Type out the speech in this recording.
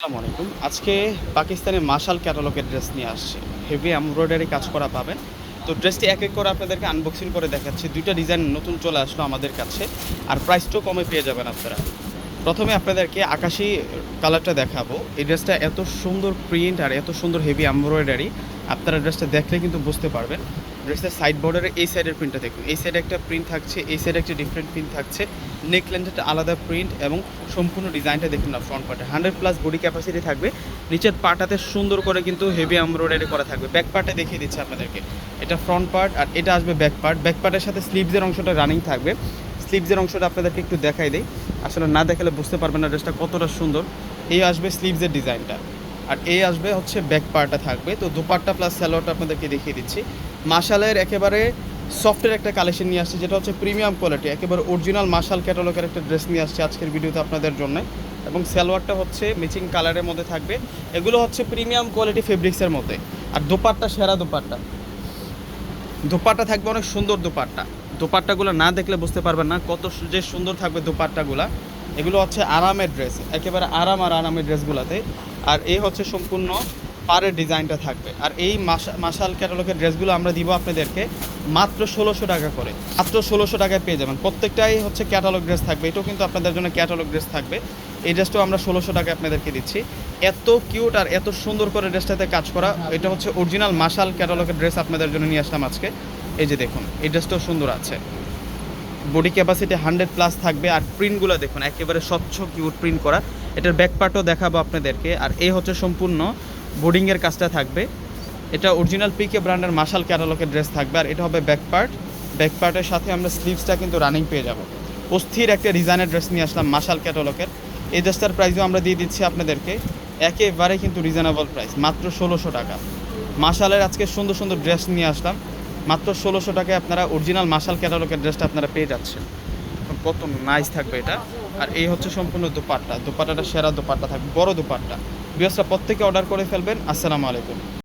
আসসালামু আলাইকুম। আজকে পাকিস্তানের মাশাল ক্যাটালগের ড্রেস নিয়ে আসছে। হেভি এমব্রয়ডারি কাজ করা পাবেন। তো ড্রেসটি এক এক করে আপনাদেরকে আনবক্সিং করে দেখাচ্ছি। দুইটা ডিজাইন নতুন চলে আসলো আমাদের কাছে। আর প্রাইসটাও কমে পেয়ে যাবেন আপনারা। প্রথমে আপনাদেরকে আকাশি কালারটা দেখাবো। এই ড্রেসটা এত সুন্দর প্রিন্ট আর এত সুন্দর হেভি এমব্রয়ডারি আপনারা ড্রেসটা দেখলে কিন্তু বুঝতে পারবেন। ড্রেসের সাইড বর্ডারে এই সাইডের প্রিন্টটা দেখুন। এই সাইডে একটা প্রিন্ট থাকছে, এই সাইডে একটা ডিফারেন্ট প্রিন্ট থাকছে। নেক একটা আলাদা প্রিন্ট এবং সম্পূর্ণ ডিজাইনটা দেখুন না ফ্রন্ট পার্টে হান্ড্রেড প্লাস বডি ক্যাপাসিটি থাকবে। নিচের পাটাতে সুন্দর করে কিন্তু হেভি এমব্রয়ডারি করা থাকবে। ব্যাক পার্টে দেখিয়ে দিচ্ছে আপনাদেরকে। এটা ফ্রন্ট পার্ট আর এটা আসবে ব্যাক পার্ট ব্যাক পার্টের সাথে স্লিভসের অংশটা রানিং থাকবে। স্লিভসের অংশটা আপনাদেরকে একটু দেখাই দেই। আসলে না দেখালে বুঝতে পারবেন না ড্রেসটা কতটা সুন্দর। এই আসবে স্লিভসের ডিজাইনটা আর এই আসবে হচ্ছে ব্যাক পার্টটা থাকবে। তো দুপাট্টা প্লাস স্যালোয়ারটা আপনাদেরকে দেখিয়ে দিচ্ছি। মাশালের একেবারে সফটের একটা কালেকশন নিয়ে আসছে, যেটা হচ্ছে প্রিমিয়াম কোয়ালিটি একেবারে অরিজিনাল মাশাল ক্যাটালগের একটা ড্রেস নিয়ে আসছে আজকের ভিডিওতে আপনাদের জন্য। এবং সালোয়ারটা হচ্ছে ম্যাচিং কালারের মধ্যে থাকবে। এগুলো হচ্ছে প্রিমিয়াম কোয়ালিটি ফেব্রিক্সের মধ্যে। আর দোপাট্টা, সেরা দোপাট্টা। দোপাট্টা থাকবে অনেক সুন্দর দোপাট্টা। দোপাট্টাগুলো না দেখলে বুঝতে পারবেন না কত যে সুন্দর থাকবে দোপাট্টাগুলো। এগুলো হচ্ছে আরামের ড্রেস একেবারে আরাম আর আরামের ড্রেসগুলোতে আর এই হচ্ছে সম্পূর্ণ পাড়ের ডিজাইনটা থাকবে। আর এই মাসা- মাসাল ক্যাটালগের ড্রেসগুলো আমরা দিব আপনাদেরকে মাত্র ষোলোশো টাকা করে। মাত্র ষোলোশো টাকায় পেয়ে যাবেন। প্রত্যেকটাই হচ্ছে ক্যাটালগ ড্রেস থাকবে। এটাও কিন্তু আপনাদের জন্য ক্যাটালগ ড্রেস থাকবে। এই ড্রেসটাও আমরা ষোলোশো টাকায় আপনাদেরকে দিচ্ছি। এত কিউট আর এত সুন্দর করে ড্রেসটাতে কাজ করা, এটা হচ্ছে অরিজিনাল মাসাল ক্যাটালগের ড্রেস আপনাদের জন্য নিয়ে আসলাম আজকে। এই যে দেখুন, এই ড্রেসটাও সুন্দর আছে। বডি ক্যাপাসিটি হান্ড্রেড প্লাস থাকবে। আর প্রিন্টগুলো দেখুন, একেবারে স্বচ্ছ কিউট প্রিন্ট করা। এটার ব্যাকপার্টও দেখাবো আপনাদেরকে। আর এই হচ্ছে সম্পূর্ণ বোর্ডিংয়ের কাজটা থাকবে। এটা অরিজিনাল পিকে ব্র্যান্ডের মাশাল ক্যাটালগের ড্রেস থাকবে। আর এটা হবে ব্যাকপার্ট ব্যাকপার্টের সাথে আমরা স্লিভসটা কিন্তু রানিং পেয়ে যাব। অস্থির একটা ডিজাইনের ড্রেস নিয়ে আসলাম মাশাল ক্যাটালগের এই ড্রেসটার প্রাইসও আমরা দিয়ে দিচ্ছি আপনাদেরকে। একেবারে কিন্তু রিজনেবল প্রাইস মাত্র ষোলোশো টাকা। মাশালের আজকে সুন্দর সুন্দর ড্রেস নিয়ে আসলাম। মাত্র ষোলোশো টাকায় আপনারা অরিজিনাল মাসাল ক্যাটালগের ড্রেসটা আপনারা পেয়ে যাচ্ছেন। কত নাইস থাকবে এটা। আর এই হচ্ছে সম্পূর্ণ দুপাট্টা। দোপাট্টাটা সেরা দুপাট্টা থাকবে, বড় দুপাট্টা। বিয়সটা প্রত্যেকে অর্ডার করে ফেলবেন। আসসালামু আলাইকুম।